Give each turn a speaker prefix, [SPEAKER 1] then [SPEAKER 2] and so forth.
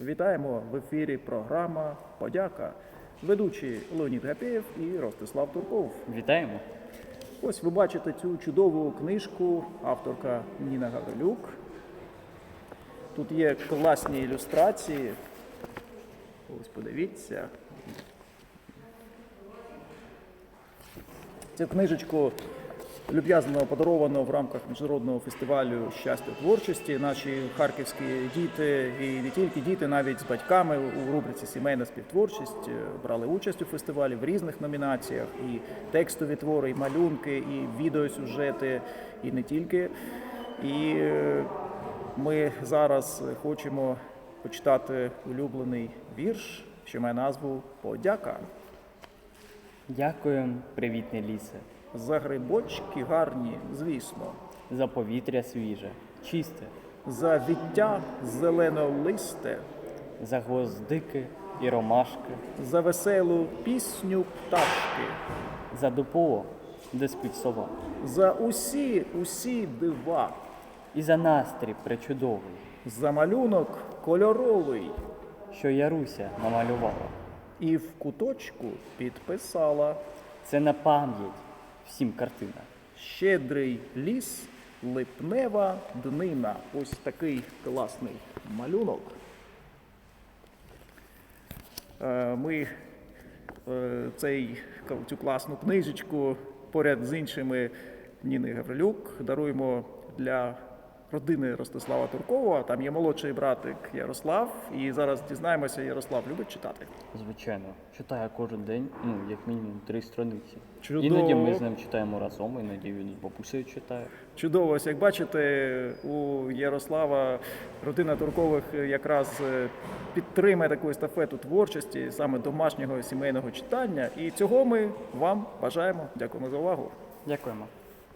[SPEAKER 1] Вітаємо в ефірі програма Подяка. Ведучі Леонід Гапєєв і Ростислав Турков.
[SPEAKER 2] Вітаємо.
[SPEAKER 1] Ось ви бачите цю чудову книжку, авторка Ніна Гаврилюк. Тут є класні ілюстрації. Ось подивіться. Цю книжечку люб'язно подаровано в рамках міжнародного фестивалю щастя творчості. Наші харківські діти і не тільки діти, навіть з батьками у рубриці Сімейна співтворчість е, брали участь у фестивалі в різних номінаціях: і текстові твори, і малюнки, і відеосюжети, і не тільки. І е, ми зараз хочемо почитати улюблений вірш, що має назву Подяка.
[SPEAKER 2] Дякую, привітний лісе,
[SPEAKER 1] За грибочки гарні, звісно,
[SPEAKER 2] за повітря свіже, чисте,
[SPEAKER 1] за віття зеленолисте,
[SPEAKER 2] за гвоздики і ромашки,
[SPEAKER 1] за веселу пісню пташки,
[SPEAKER 2] за дупло, де спить сова,
[SPEAKER 1] за усі, усі дива,
[SPEAKER 2] і за настрій причудовий,
[SPEAKER 1] за малюнок кольоровий,
[SPEAKER 2] що Яруся намалювала.
[SPEAKER 1] і в куточку підписала.
[SPEAKER 2] Це на пам'ять всім картина.
[SPEAKER 1] щедрий ліс, липнева днина. Ось такий класний малюнок. Е, Ми е, цей, цю класну книжечку поряд з іншими Ніни Гаврилюк даруємо для родини Ростислава Туркова. Там є молодший братик Ярослав. І зараз дізнаємося, Ярослав любить читати.
[SPEAKER 2] Звичайно, читає кожен день, ну, як мінімум три страниці.
[SPEAKER 1] Чудово.
[SPEAKER 2] Іноді ми з ним читаємо разом, іноді він з бабусею читає.
[SPEAKER 1] Чудово, ось як бачите, у Ярослава родина Туркових якраз е, підтримує таку естафету творчості, саме домашнього сімейного читання. І цього ми вам бажаємо. Дякуємо за увагу.
[SPEAKER 2] Дякуємо.